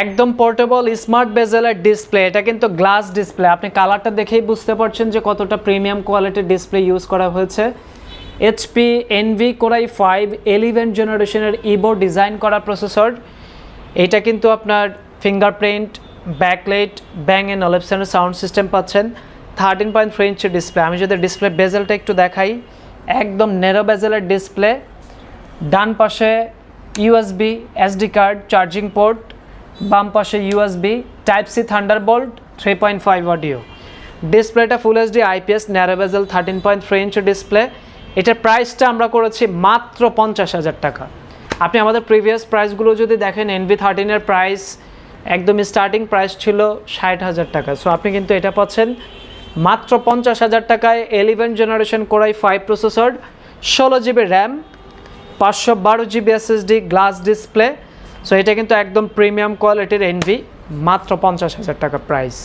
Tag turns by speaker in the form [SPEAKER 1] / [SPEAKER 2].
[SPEAKER 1] একদম portable smart বেজেলের display এটা কিন্তু গ্লাস ডিসপ্লে আপনি কালারটা দেখেই বুঝতে পারছেন যে কতটা প্রিমিয়াম কোয়ালিটির ডিসপ্লে ইউজ করা হয়েছে। HP Envy core i five eleven জেনারেশনের ইবো ডিজাইন করা প্রসেসর এটা কিন্তু আপনার ফিঙ্গারপ্রিন্ট ব্যাকলাইট ব্যাং অ্যান্ড অলেপসানের সাউন্ড সিস্টেম পাচ্ছেন। Thirteen point three inch display আমি যদি ডিসপ্লে বেজেলটা একটু দেখাই, একদম নেরো বেজেলের ডিসপ্লে ডান পাশে USB SD card charging port বাম পাশে USB type C Thunderbolt three point five audio ডিসপ্লেটা full HD IPS narrow bezel thirteen point three inch display এটার প্রাইসটা আমরা করেছি মাত্র পঞ্চাশ হাজার টাকা। আপনি আমাদের প্রিভিয়াস প্রাইসগুলো যদি দেখেন এনভি থার্টিনের প্রাইস একদম স্টার্টিং প্রাইস ছিল ষাট হাজার টাকা। সো আপনি কিন্তু এটা পাচ্ছেন মাত্র পঞ্চাশ হাজার টাকায় eleven generation core i five processor ষোলো জিবি র্যাম পাঁচশো বারো GB SSD glass display so এটা কিন্তু একদম প্রিমিয়াম কোয়ালিটির এনভি মাত্র পঞ্চাশ হাজার টাকা প্রাইস